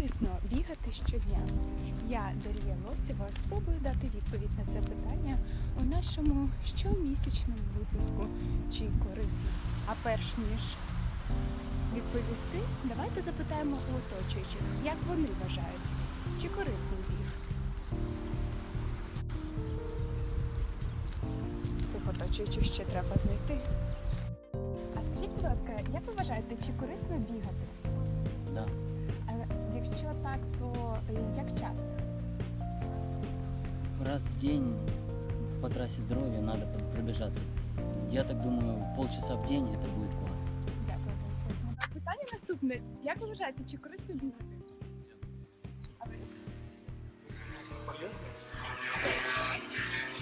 корисно бігати щодня? Я, Дар'я Лосєва, спробую дати відповідь на це питання у нашому щомісячному випуску Чи корисно? А перш ніж відповісти, давайте запитаємо у оточуючих, як вони вважають, чи корисний біг. Тих оточуючих ще треба знайти. А скажіть, будь ласка, як ви вважаєте, чи корисно бігати? Да. Але якщо так, то е, як часто? Раз в день по трассе здоровья надо п- пробежаться. Я так думаю, полчаса в день это будет класс. Дякую величезно. Питання наступне. Як ви вважаєте, чи корисно бігати? А ви?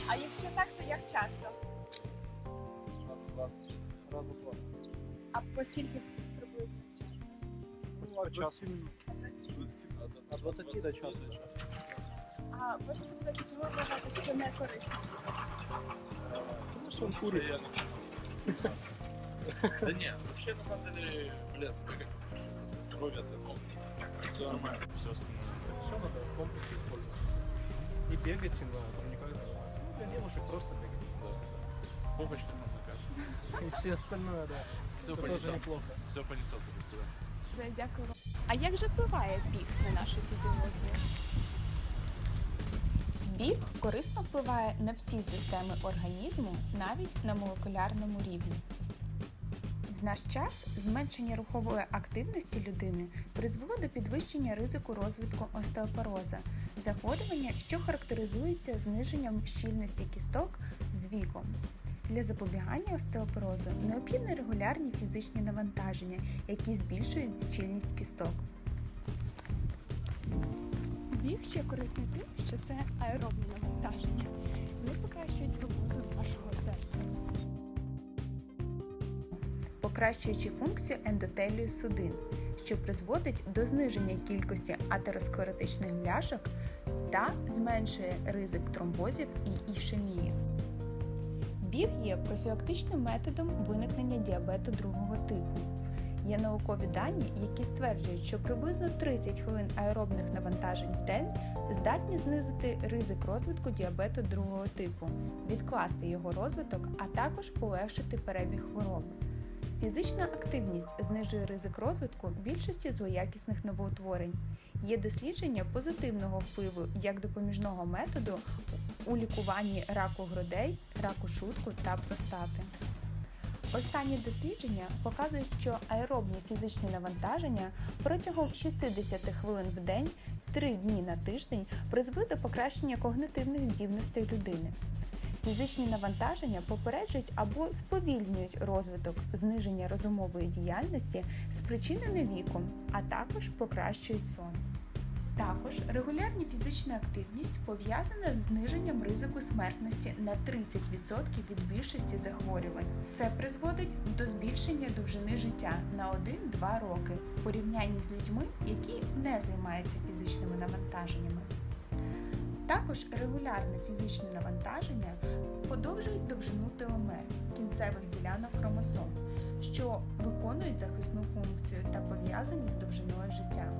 А якщо так, то як часто? Раза два. А по скільки приблизно часу? по часу. От 20 до часу. А можете сказати, чому ви вважаєте, що не корисно? Тому що він курить. Да нет, вообще на самом деле что здоровье это ну, все нормально, все остальное. Все надо в комплексе использовать. Не бегать, но турниках заниматься. Ну, для девушек просто бегать. Попочка нам накажет. И все остальное, да. Все понесется. Все понесется, сказать. Все, Дякую. вам. А як же впливає біг на нашу фізіологію? Біг корисно впливає на всі системи організму, навіть на молекулярному рівні. В наш час зменшення рухової активності людини призвело до підвищення ризику розвитку остеопороза, захворювання, що характеризується зниженням щільності кісток з віком. Для запобігання остеопорозу необхідні регулярні фізичні навантаження, які збільшують щільність кісток. Біг ще корисний тим, що це аеробне навантаження. Вони покращують роботу вашого серця. Покращуючи функцію ендотелію судин, що призводить до зниження кількості атеросклеротичних бляшок та зменшує ризик тромбозів і ішемії. Біг є профілактичним методом виникнення діабету другого типу. Є наукові дані, які стверджують, що приблизно 30 хвилин аеробних навантажень в день здатні знизити ризик розвитку діабету другого типу, відкласти його розвиток, а також полегшити перебіг хвороби. Фізична активність знижує ризик розвитку більшості злоякісних новоутворень. Є дослідження позитивного впливу як допоміжного методу у лікуванні раку грудей, раку шутку та простати. Останні дослідження показують, що аеробні фізичні навантаження протягом 60 хвилин в день, 3 дні на тиждень призвели до покращення когнитивних здібностей людини. Фізичні навантаження попереджують або сповільнюють розвиток зниження розумової діяльності, спричинене віком, а також покращують сон. Також регулярна фізична активність пов'язана з зниженням ризику смертності на 30% від більшості захворювань. Це призводить до збільшення довжини життя на 1-2 роки в порівнянні з людьми, які не займаються фізичними навантаженнями. Також регулярне фізичне навантаження подовжують довжину теломер кінцевих ділянок хромосом, що виконують захисну функцію та пов'язані з довжиною життя.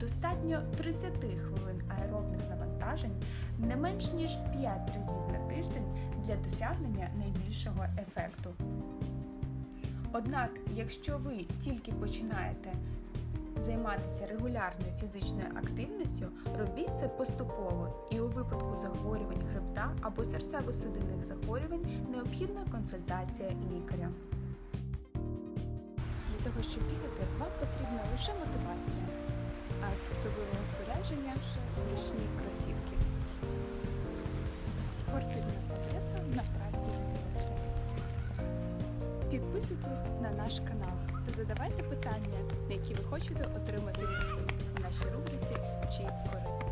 Достатньо 30 хвилин аеробних навантажень не менш ніж 5 разів на тиждень для досягнення найбільшого ефекту. Однак, якщо ви тільки починаєте займатися регулярною фізичною активністю, робіть це поступово і у випадку захворювань хребта або серцево-судинних захворювань необхідна консультація лікаря. Для того, щоб бігати, вам потрібна лише мотивація, а з особливого спорядження зручні кросівки. Спортивна адреса на трасі. Підписуйтесь на наш канал задавайте питання, на які ви хочете отримати відповідь в нашій рубриці Чи корисно.